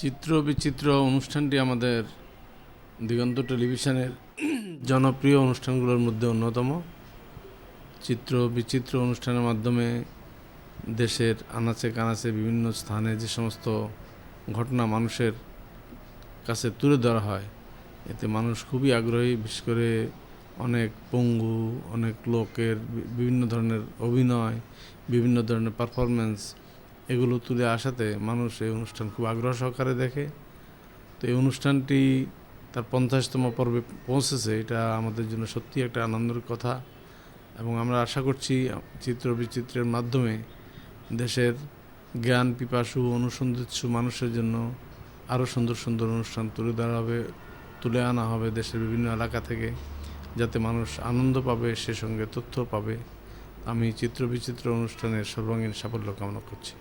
চিত্র বিচিত্র অনুষ্ঠানটি আমাদের দিগন্ত টেলিভিশনের জনপ্রিয় অনুষ্ঠানগুলোর মধ্যে অন্যতম। চিত্র বিচিত্র অনুষ্ঠানের মাধ্যমে দেশের আনাচে কানাচে বিভিন্ন স্থানে যে সমস্ত ঘটনা মানুষের কাছে তুলে ধরা হয়, এতে মানুষ খুবই আগ্রহী, বিশেষ করে অনেক পঙ্গু, অনেক লোকের বিভিন্ন ধরনের অভিনয়, বিভিন্ন ধরনের পারফরমেন্স এগুলো তুলে আসাতে মানুষ এই অনুষ্ঠান খুব আগ্রহ সহকারে দেখে। তো এই অনুষ্ঠানটি তার পঞ্চাশতম পর্বে পৌঁছেছে, এটা আমাদের জন্য সত্যি একটা আনন্দের কথা। এবং আমরা আশা করছি চিত্র বিচিত্রের মাধ্যমে দেশের জ্ঞান, পিপাসু, অনুসন্ধিৎসু মানুষের জন্য আরও সুন্দর সুন্দর অনুষ্ঠান তুলে ধরা হবে, তুলে আনা হবে দেশের বিভিন্ন এলাকা থেকে, যাতে মানুষ আনন্দ পাবে, সে সঙ্গে তথ্য পাবে। আমি চিত্র বিচিত্র অনুষ্ঠানের সর্বাঙ্গীন সাফল্য কামনা করছি।